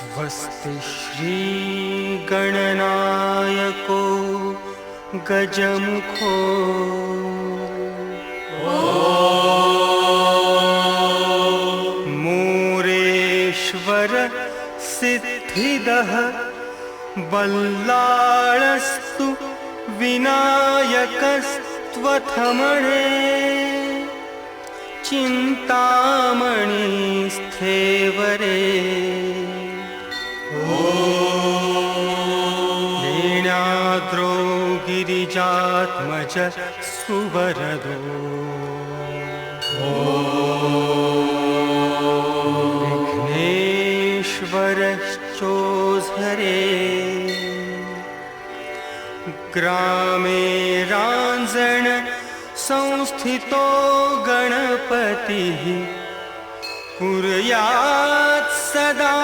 स्वस्ति श्रीगणनायको गजमुखो। मोरेश्वर सिद्धिदः बल्लाळस्तु विनायकस्त्वथमणे। चिन्तामणिस्थेवरे गिरिजात्मज सुवरदो। विघ्नेश्वरश्चोझरे ग्रामे राञ्जण संस्थितो गणपतिः कुर्यात् सदा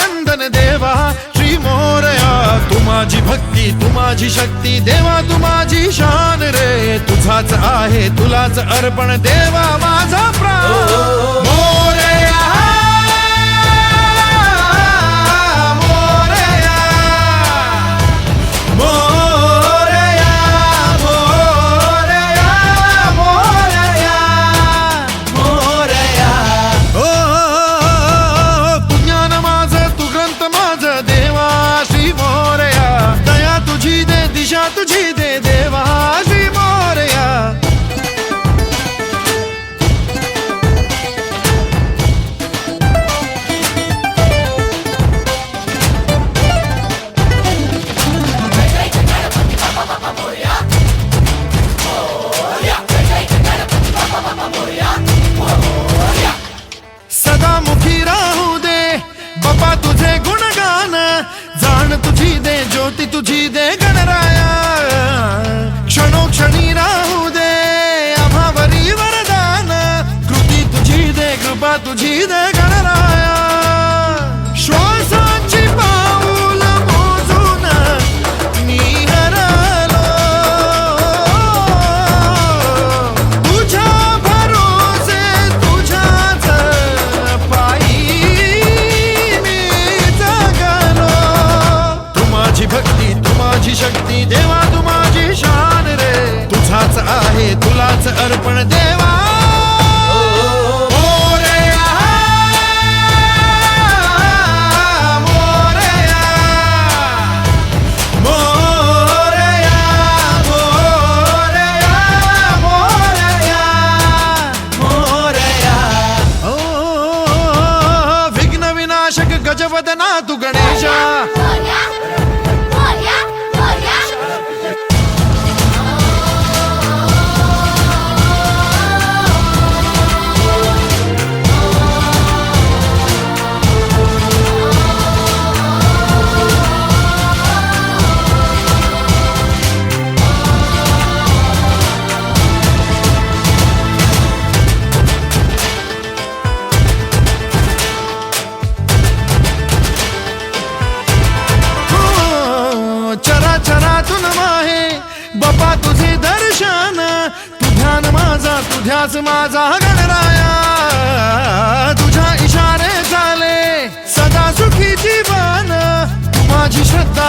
नंदन देवा श्री मोरया तू माझी भक्ती तू माझी शक्ती देवा तू माझी शान रे तुझाच आहे तुलाच अर्पण देवा माझा प्राण. Morya Yolcu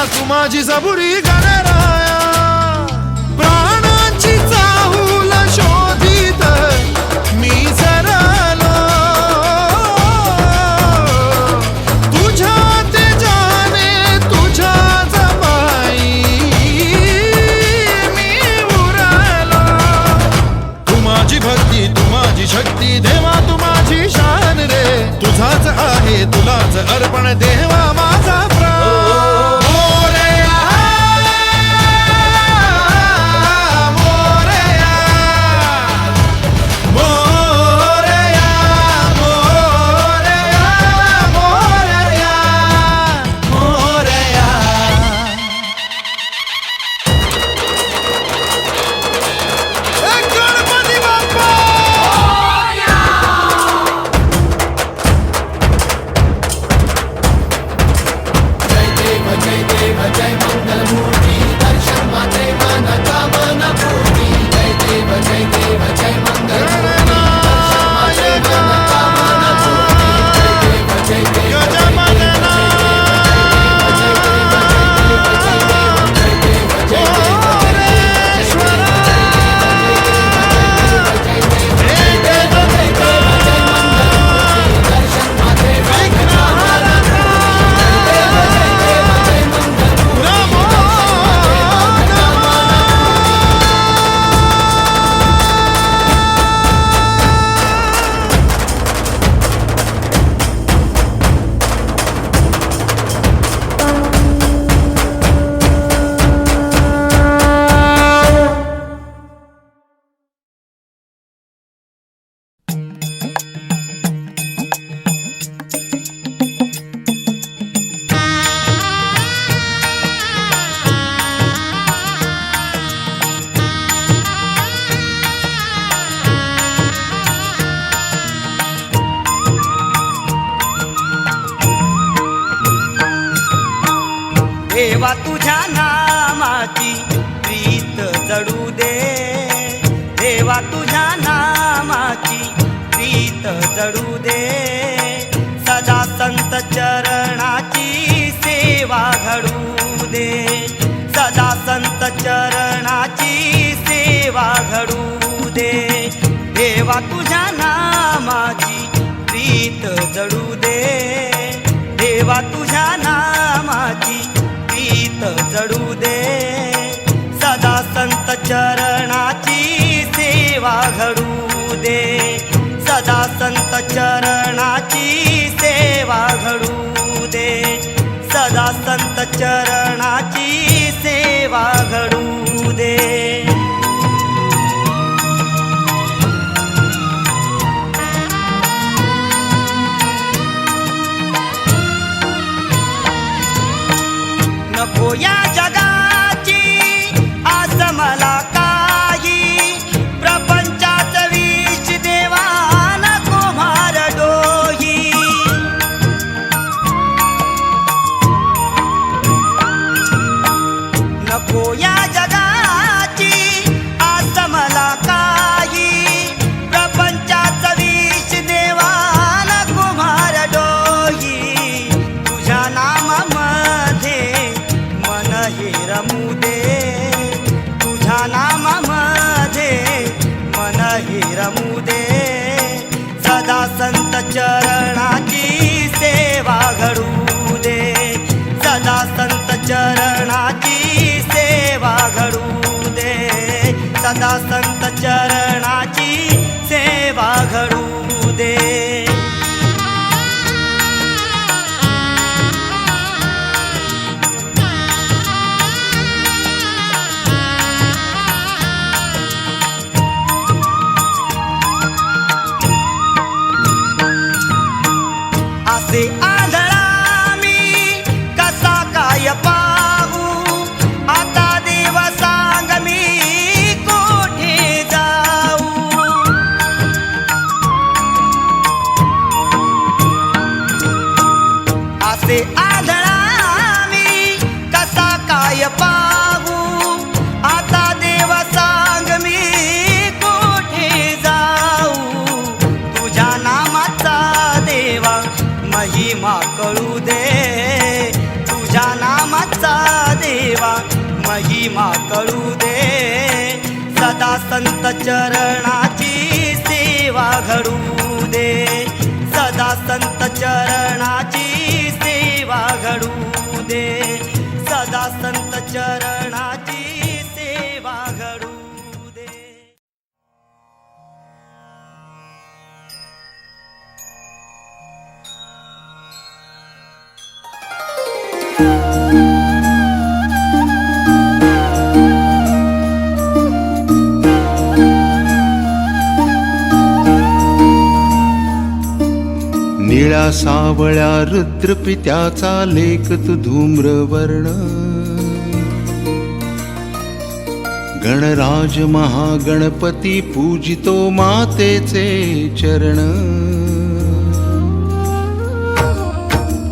tu magi sapori canere तुझ्या नामाची प्रीत जडू दे. देवा तुझ्या नामाची प्रीत जडू दे. सदा संत चरणाची सेवा घडू दे. सदा संत चरणाची सेवा घडू दे. देवा तुझ्या नामाची प्रीत जडू दे. देवा तुझ्या नामाची चरणाची सेवा घडू दे. सदा संत चरणाची सेवा घडू दे. அமுதே दे तुझ्या नामाचा देवा महिमा करू दे. सदा संत चरणाची सेवा घडू दे. सदा संत चरणाची सेवा घडू दे. सदा संत चरण त्या सावळ्या रुद्रपित्याचा लेख तू धूम्रवर्ण. गणराज महागणपती पूजितो मातेचे चरण.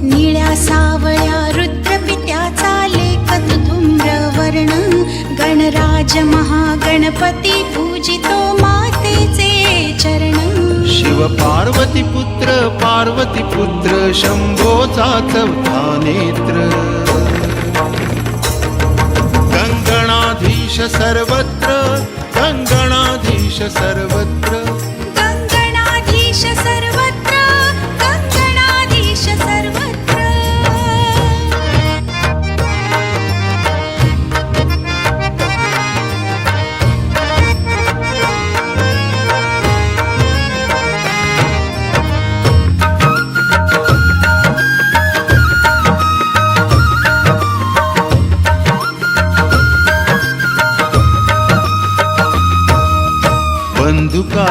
निळ्या सावळ्या रुद्रपित्याचा लेख धुम्रवर्ण. गणराज महागणपती पूजितो मातेचे चरण. शिव पार्वती पुत्र पार्वती पुत्र शंभोचा चौथा नेत्र. गंगणाधीश सर्वत्र गंगणाधीश सर्वत्र.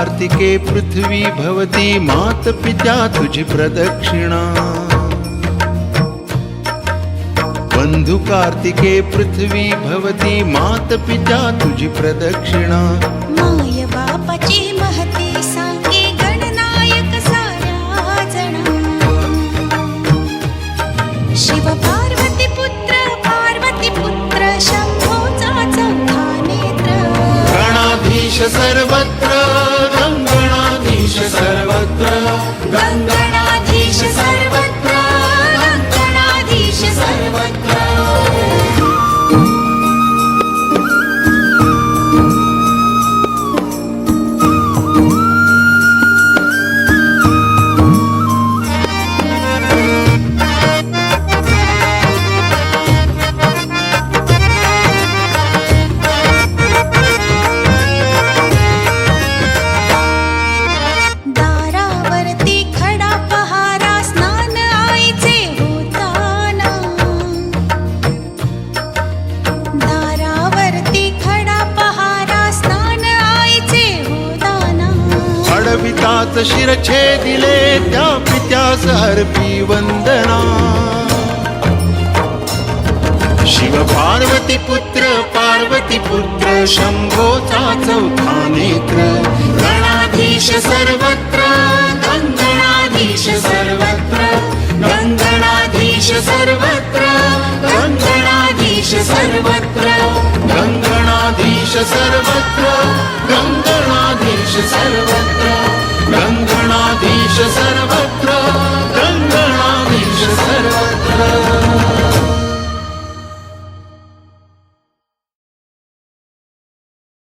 कार्तिके पृथ्वी भवती मात पित्या तुझी प्रदक्षिणा। बंधु कार्तिके पृथ्वी भवती मात पित्या तुझी प्रदक्षिणा। माय बापाची महती सांगे गणनायक साऱ्या जणा। शिव पार्वती पुत्र पार्वती पुत्र शंभोचा चौथा नेत्र। गणाधीश सर्वत्र हाच शिरछेदिले त्या पित्यास हरपी वंदना. शिव पार्वती पुत्र पार्वती पुत्र शंभोचा चौथा नेत्र. गणाधीश सर्वत्र गंगणाधीश सर्वत्र गंगणाधीश सर्वत्र गंगणाधीश सर्वत्र गंगणाधीश सर्वत्र गंगणाधीश सर्वत्र. Bishasana.